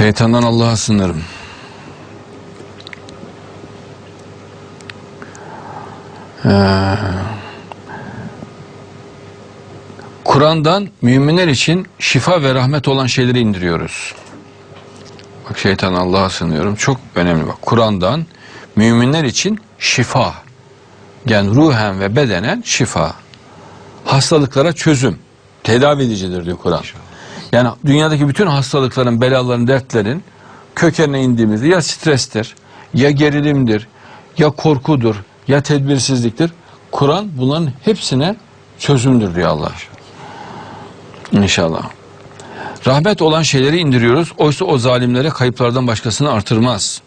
Şeytandan Allah'a sınırım. Ee, Kur'an'dan müminler için şifa ve rahmet olan şeyleri indiriyoruz. Bak şeytan Allah'a sınıyorum. Çok önemli bak. Kur'an'dan müminler için şifa. Yani ruhen ve bedenen şifa. Hastalıklara çözüm. Tedavi edicidir diyor Kur'an. Yani dünyadaki bütün hastalıkların, belaların, dertlerin kökenine indiğimizde ya strestir, ya gerilimdir, ya korkudur, ya tedbirsizliktir. Kur'an bunların hepsine çözümdür diyor Allah. İnşallah. Rahmet olan şeyleri indiriyoruz. Oysa o zalimlere kayıplardan başkasını artırmaz.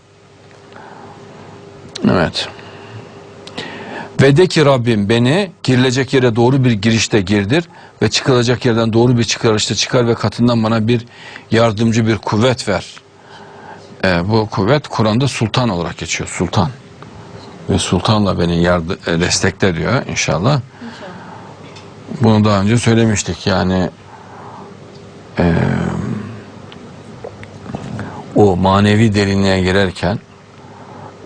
Evet. Ve de ki Rabbim beni girilecek yere doğru bir girişte girdir ve çıkılacak yerden doğru bir çıkarışta çıkar ve katından bana bir yardımcı bir kuvvet ver. Ee, bu kuvvet Kur'an'da sultan olarak geçiyor. Sultan. Ve sultanla beni yardı, e, destekle diyor inşallah. Bunu daha önce söylemiştik. Yani e, o manevi derinliğe girerken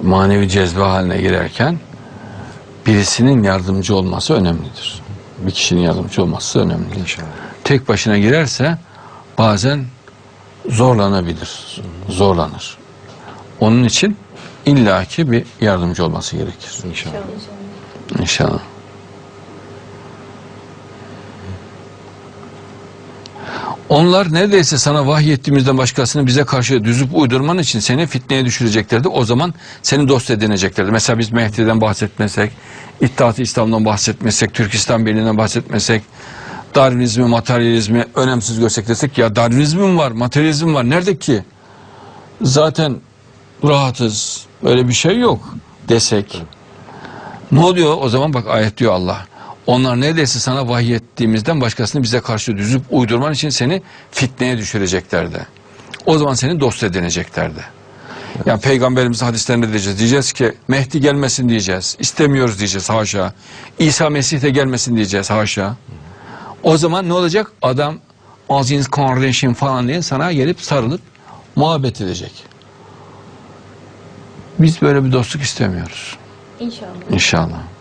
manevi cezbe haline girerken birisinin yardımcı olması önemlidir. Bir kişinin yardımcı olması önemlidir. İnşallah. Tek başına girerse bazen zorlanabilir. Zorlanır. Onun için illaki bir yardımcı olması gerekir. İnşallah. İnşallah. Onlar neredeyse sana vahyettiğimizden başkasını bize karşı düzüp uydurman için seni fitneye düşüreceklerdi. O zaman seni dost edineceklerdi. Mesela biz Mehdi'den bahsetmesek, İttihat-ı İslam'dan bahsetmesek, Türkistan Birliği'nden bahsetmesek, Darwinizmi, materyalizmi önemsiz görsek desek ya Darwinizm var, materyalizm var. Nerede ki? Zaten rahatız. Öyle bir şey yok desek. Ne oluyor? O zaman bak ayet diyor Allah. Onlar neredeyse sana vahyettiğimizden başkasını bize karşı düzüp uydurman için seni fitneye düşüreceklerdi. O zaman seni dost edineceklerdi. Yani peygamberimiz hadislerinde diyeceğiz. Diyeceğiz ki Mehdi gelmesin diyeceğiz. İstemiyoruz diyeceğiz haşa. İsa Mesih de gelmesin diyeceğiz haşa. O zaman ne olacak? Adam aziz kardeşim falan diye sana gelip sarılıp muhabbet edecek. Biz böyle bir dostluk istemiyoruz. İnşallah. İnşallah.